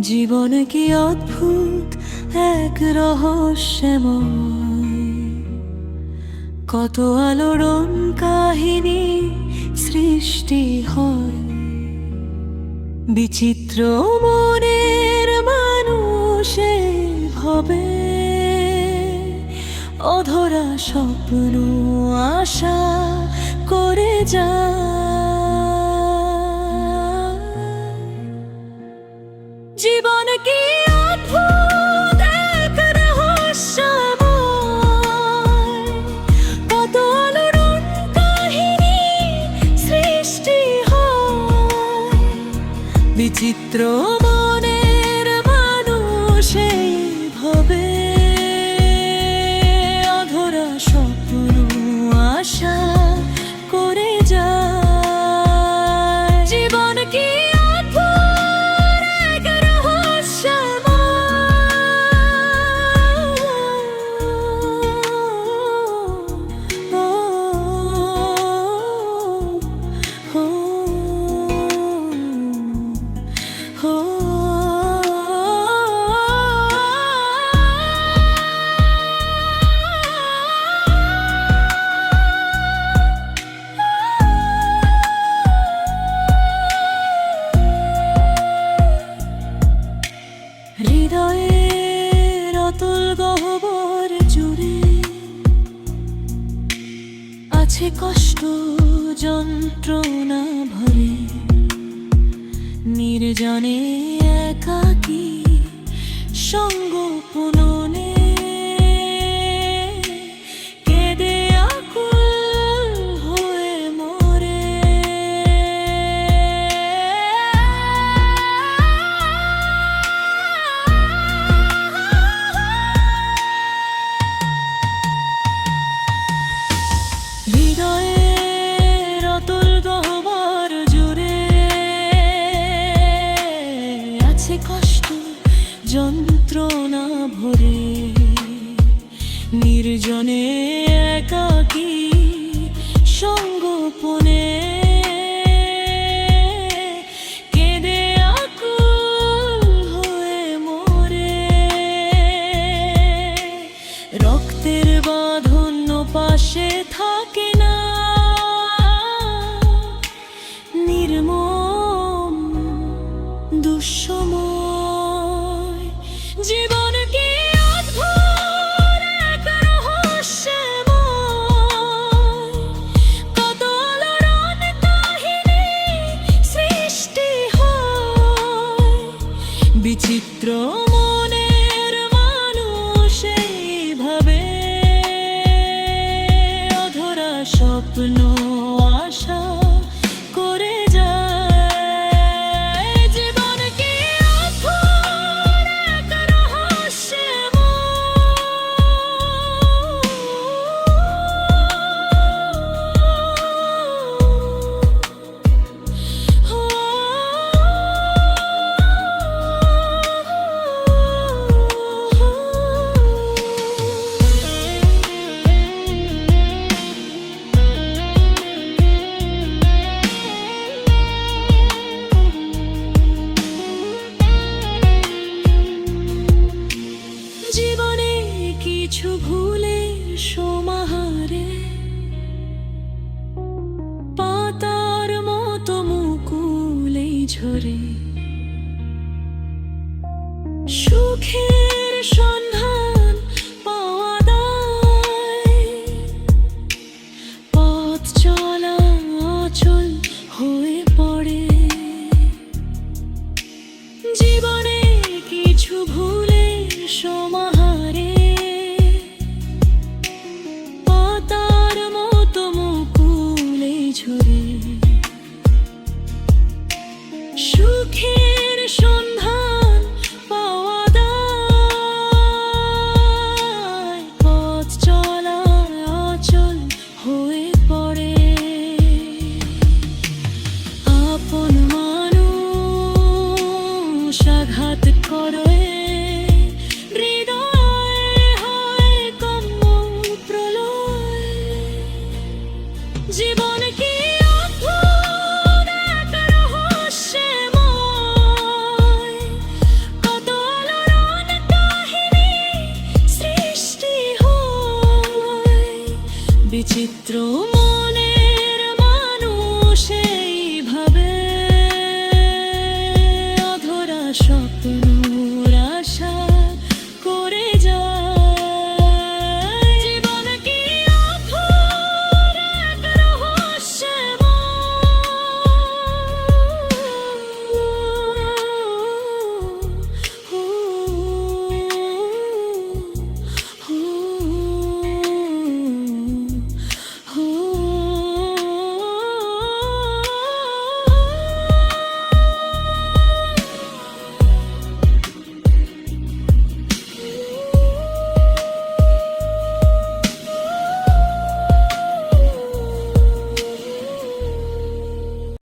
জীবন কি অদ্ভুত এক রহস্যময়? কত আলোড়ন কাহিনী সৃষ্টি হয়। বিচিত্র মনের মানুষে ভবে। অধরা স্বপ্ন, আশা করে যায়। হৃদয়ের অতুল গহ্বর জুড়ে আছে কষ্ট যন্ত্রণা ভরে। নির্জনে একাকী সঙ্গ পুননে ভরে নির্জনে ভুলের সমাহারে, পাতার মতো ঝরে। সুখের সন্ধান পথ চলা অচল হয়ে পড়ে। জীবনে কিছু ভুলের সমাহারে ঝরে